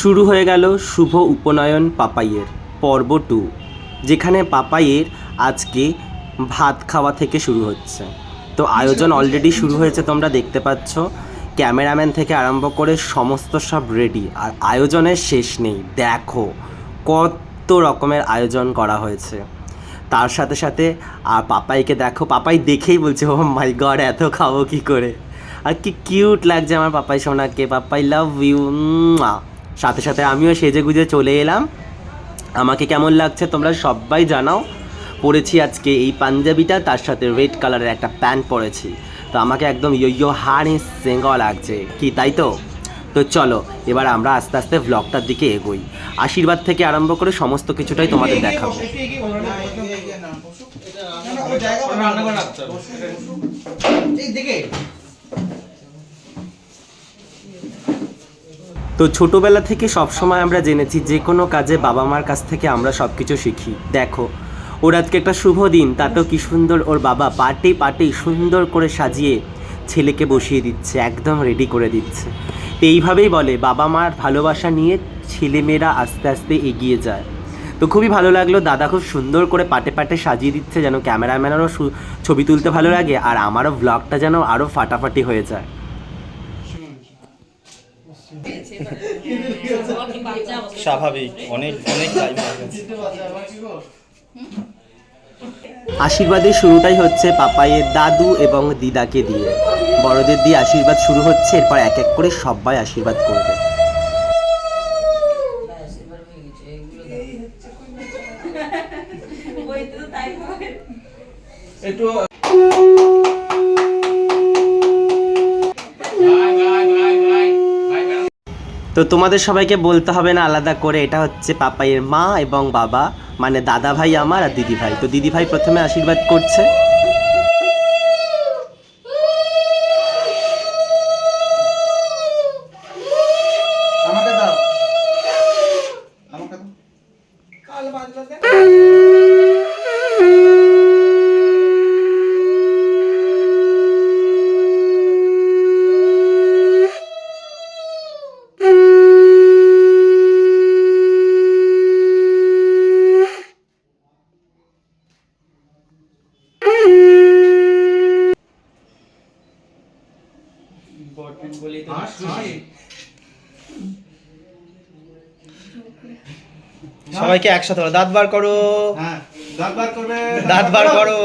শুরু হয়ে গেল শুভ উপনয়ন পাপাইয়ের পর্ব টু, যেখানে পাপাইয়ের আজকে ভাত খাওয়া থেকে শুরু হচ্ছে। তো আয়োজন অলরেডি শুরু হয়েছে, তোমরা দেখতে পাচ্ছ। ক্যামেরাম্যান থেকে আরম্ভ করে সমস্ত সব রেডি আর আয়োজনের শেষ নেই। দেখো কত রকমের আয়োজন করা হয়েছে। তার সাথে সাথে, আর পাপাইকে দেখো, পাপাই দেখেই বলছে ও মাই গড এত খাব কি করে? আর কি কিউট লাগছে আমার পাপাই সোনাকে। পাপাই লাভ ইউ সাথে সাথে আমিও সেজে গুজে চলে এলাম। আমাকে কেমন লাগছে তোমরা সবাই জানাও। পরেছি আজকে এই পাঞ্জাবিটা, তার সাথে রেড কালারের একটা প্যান্ট পরেছি। তো আমাকে একদম ইয়ো হাড়ি সেঙ্গ লাগছে। কি, তাই তো? তো চলো, এবার আমরা আস্তে আস্তে ব্লগটার দিকে এগোই। আশীর্বাদ থেকে আরম্ভ করে সমস্ত কিছুটাই তোমাদের দেখাবো। তো ছোটোবেলা থেকে সবসময় আমরা জেনেছি যে কোনো কাজে বাবা মার কাছ থেকে আমরা সব কিছু শিখি। দেখো, ওর আজকে একটা শুভ দিন, তাতেও কি সুন্দর ওর বাবা পার্টি পার্টি সুন্দর করে সাজিয়ে ছেলেকে বসিয়ে দিচ্ছে, একদম রেডি করে দিচ্ছে। এইভাবেই বলে বাবা মার ভালোবাসা নিয়ে ছেলেমেয়েরা আস্তে আস্তে এগিয়ে যায়। তো খুবই ভালো লাগল, দাদা খুব সুন্দর করে পাটে পাটে সাজিয়ে দিচ্ছে, যেন ক্যামেরাম্যানেরও ছবি তুলতে ভালো লাগে, আর আমারও ব্লগটা যেন আরও ফাটাফাটি হয়ে যায়। স্বাভাবিক অনেক অনেক টাইম আশীর্বাদের শুরুটাই হচ্ছে পাপাইয়ের দাদু এবং দিদাকে দিয়ে। বড়দের দিয়ে আশীর্বাদ শুরু হচ্ছে এরপর এক এক করে সবাই আশীর্বাদ করবে। একটু তো তোমাদের সবাইকে বলতে হবে না আলাদা করে এটা হচ্ছে পাপাইয়ের মা এবং বাবা মানে দাদা ভাই আমার আর দিদি ভাই তো দিদি ভাই প্রথমে আশীর্বাদ করছে। আমাকে দাও। আমাকে দাও। কাল বাজলো দেখ হাস হাস সবাইকে একসাথে বলো, দাঁত বার করো। হ্যাঁ দাঁত বার করবে। দাঁত বার করো।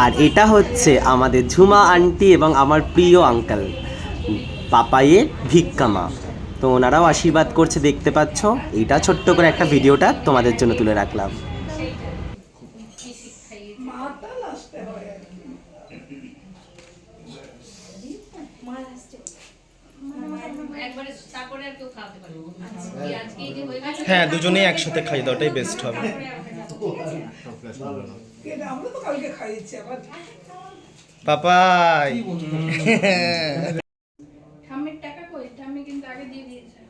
আর এটা হচ্ছে আমাদের ঝুমা আন্টি এবং আমার প্রিয় আঙ্কেল পাপাইয়ের ভিক্ষামা তো ওনারাও আশীর্বাদ করছে দেখতে পাচ্ছ। এটা ছোট্ট করে একটা ভিডিওটা তোমাদের জন্য তুলে রাখলাম। একবারে তারপরে আর কেউ খাওয়াতে পারবে না। আজকে এই যে হয়ে হ্যাঁ দুজনেই একসাথে খাই দাওটাই বেস্ট হবে। আমরা তো কালকে খাইয়েছি আবার পাপাই। টাকা কই? কিন্তু আগে দিয়ে দিয়েছে।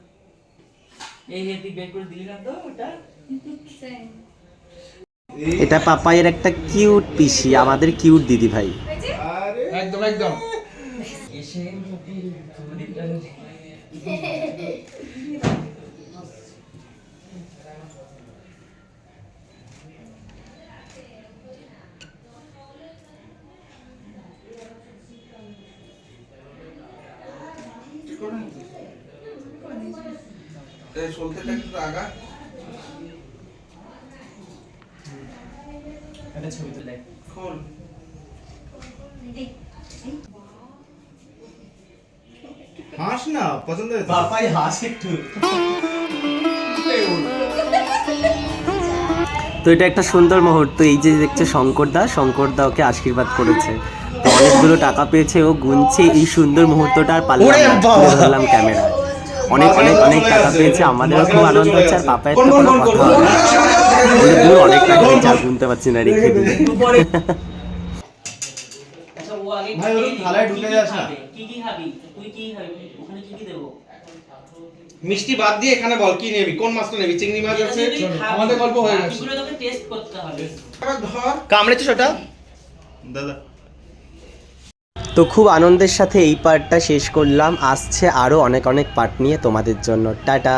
Same. এটা পাপাইয়ের একটা কিউট পিসি আমাদের কিউট দিদি ভাই। একদম একদম। এই সলতেটা একটু আগা খোল। হাস না পছন্দ হয়েছে। পাপাই হাস একটু। তো এটা একটা সুন্দর মুহূর্ত এই যে দেখছে শঙ্করদা শঙ্করদা ওকে আশীর্বাদ করেছে। তো অনেকগুলো টাকা পেয়েছে ও গুনছে এই সুন্দর মুহূর্তটা আর পারলাম! তুলে ধরলাম ক্যামেরায়। অনেক অনেক অনেক টাকা পেয়েছে আমাদেরও খুব আনন্দ হচ্ছে আর পাপায়ের তো কোনো কথা না। অনেক টাকা পেয়েছে আর গুনতে পারছি না রেখে দিই। ভাই ওরকম থালায় ঢুকে যাস না কি কি খাবি তুই কি খাবি ওখানে কি কি দেবো মিষ্টি বাদ দিয়ে এখানে বল কি নেবি? কোন মাছটা নেবি? চিংড়ি মাছ আছে? আমাদের গল্প হয়ে গেছে। তোকে টেস্ট করতে হবে ধর কামড়েছে সেটা দাদা। তো খুব আনন্দের সাথে এই পার্টটা শেষ করলাম। আসছে আরও অনেক অনেক পার্ট নিয়ে তোমাদের জন্য। টাটা।